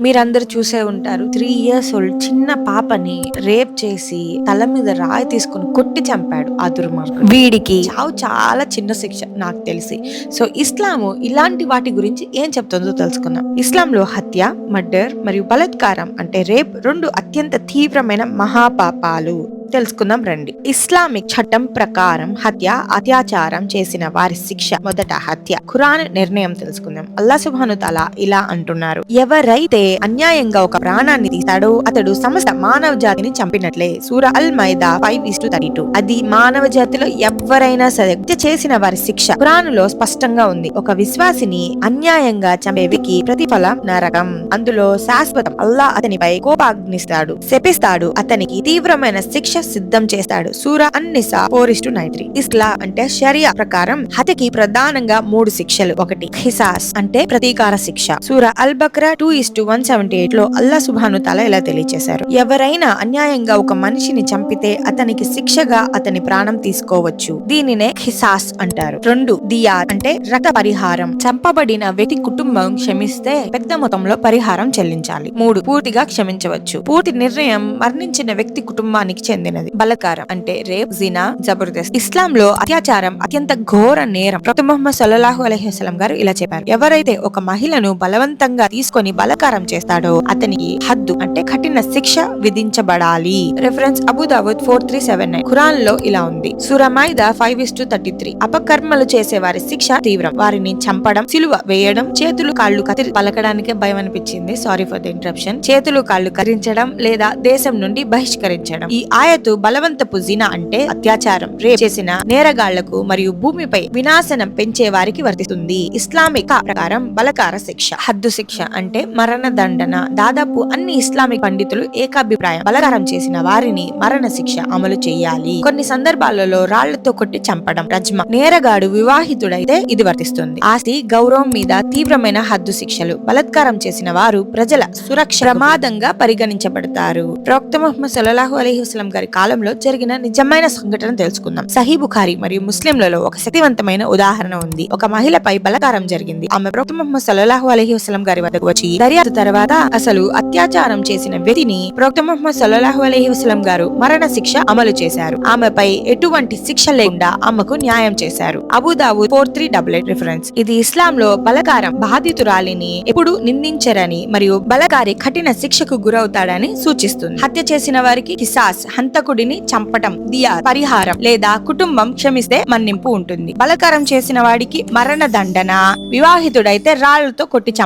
మీరందరూ చూసే ఉంటారు. త్రీ ఇయర్స్ ఓల్డ్ చిన్న పాపని రేప్ చేసి తల మీద రాయి తీసుకుని కొట్టి చంపాడు ఆ దుర్మార్గుడు. వీడికి? చావు చాలా చిన్న శిక్ష నాకు తెలిసి. సో ఇస్లాము ఇలాంటి వాటి గురించి ఏం చెప్తుందో తెలుసుకుందాం. ఇస్లాంలో హత్య మర్డర్ మరియు బలాత్కారం అంటే రేప్ రెండు అత్యంత తీవ్రమైన మహాపాపాలు. తెలుసుకుందాం రండి. ఇస్లామిక్ చట్టం ప్రకారం హత్య అత్యాచారం చేసిన వారి శిక్ష మొదట హత్య. ఖురాన్ నిర్ణయం తెలుసుకుందాం. అల్లా సుబ్హాను తల ఇలా అంటున్నారు. ఎవరైతే అన్యాయంగా ఒక ప్రాణాన్ని తీస్తాడో అతడు సమస్త మానవ జాతిని చంపినట్లే. సూర అల్ మైదా five is to thirty two. అది మానవ జాతిలో ఎవరైనా సరే హత్య చేసిన వారి శిక్ష. ఖురాన్లో స్పష్టంగా ఉంది. ఒక విశ్వాసిని అన్యాయంగా చంపే వ్యక్తికి ప్రతిఫలం నరకం. అందులో శాశ్వతం. అల్లా అతనిపై కోపాగ్నిస్తాడు శపిస్తాడు. అతనికి తీవ్రమైన శిక్ష సిద్ధం చేస్తాడు. సూరా అన్నిసా ఫోర్ నైత్రి టు ఇస్లా అంటే షరియా ప్రకారం హత్యకి ప్రధానంగా మూడు శిక్షలు. ఒకటి హిసాస్ అంటే ప్రతీకార శిక్ష. సూరా అల్ Bakra two is to one seventy ఎయిట్లో అల్లా సుభాను తల ఇలా తెలియజేశారు ఎవరైనా అన్యాయంగా ఒక మనిషిని చంపితే అతనికి శిక్షగా అతని ప్రాణం తీసుకోవచ్చు. దీనినే హిసాస్ అంటారు. రెండు దియా అంటే రక్త పరిహారం. చంపబడిన వ్యక్తి కుటుంబం క్షమిస్తే పెద్ద మొత్తంలో పరిహారం చెల్లించాలి. మూడు పూర్తిగా క్షమించవచ్చు. పూర్తి నిర్ణయం మరణించిన వ్యక్తి కుటుంబానికి చెందినది బలకారం అంటే రేప్ జినా జబర్దస్త్. ఇస్లాం లో అత్యాచారం అత్యంత ఘోర నేరం. ప్రతి మొహమ్మద్ సల్లాహు అలైహిస్సలాం గారు ఇలా చెప్పారు. ఎవరైతే ఒక మహిళను బలవంతంగా తీసుకొని బలకారం చేస్తాడో అతనికి హద్దు అంటే కఠిన శిక్ష విధించబడాలి. రెఫరెన్స్ అబుదావుద్ ఫోర్ త్రీ సెవెన్ నైన్. ఖురాన్లో ఇలా ఉంది. సురమైద five is to thirty three. అపకర్మలు చేసే వారి శిక్ష తీవ్రం. వారిని చంపడం సిలువ వేయడం చేతులు కాళ్ళు కత్తిరి పలకడానికే భయం అనిపించింది. Sorry for the interruption. చేతులు కాళ్ళు కరించడం లేదా దేశం నుండి బహిష్కరించడం. ఈ ఆయతు బలవంతపు జినా అంటే అత్యాచారం. రేప్ చేసిన నేరగాళ్ళకు మరియు భూమిపై వినాశనం పెంచే వారికి వర్తిస్తుంది. ఇస్లామిక ప్రకారం బలకార శిక్ష. హద్దు శిక్ష అంటే మరణ దండన దాదాపు అన్ని ఇస్లామిక్ పండితులు ఏకాభిప్రాయం బలకారం చేసిన వారిని మరణ శిక్ష అమలు చేయాలి. కొన్ని సందర్భాలలో రాళ్ళతో కొట్టి చంపడం రజ్మ. నేరగాడు వివాహితుడైతే ఇది వర్తిస్తుంది. ఆస్తి గౌరవం మీద తీవ్రమైన హద్దు శిక్షలు బలత్కారం చేసిన వారు ప్రజల సురక్ష ప్రమాదంగా పరిగణించబడతారు. ప్రవక్త ముహమ్మద్ సల్లాహు అలైహి వసలం గారి కాలంలో జరిగిన నిజమైన సంఘటన తెలుసుకుందాం. సహీ బుఖారి మరియు ముస్లింలలో ఒక శక్తివంతమైన ఉదాహరణ ఉంది. ఒక మహిళపై బలకారం జరిగింది. ఆమె ప్రభుత్వ మహమ్మద్ సల్లాహు అలహి వసలం గారి వద్దకు వచ్చి దర్యాప్తు తర్వాత అసలు అత్యాచారం చేసిన వ్యక్తిని ప్రవక్త మహమ్మద్ సల్లాహు అలహి వసలం గారు మరణ శిక్ష అమలు చేశారు. ఆమెపై ఎటువంటి శిక్ష లేకుండా ఆమెకు న్యాయం చేశారు. అబుదాబు four three double eight reference. ఇది ఇస్లాం లో బలకారం బాధితురాలిని ఎప్పుడు నిందించరని మరియు బలకారి కఠిన శిక్షకు గురవుతాడని సూచిస్తుంది. హత్య చేసిన వారికి కిసాస్ హంతకుడిని చంపటం దియా పరిహారం లేదా కుటుంబం క్షమిస్తే మన్నింపు ఉంటుంది. బలకారం చేసిన వాడికి మరణ దండన వివాహితుడైతే రాళ్ళతో కొట్టి చంప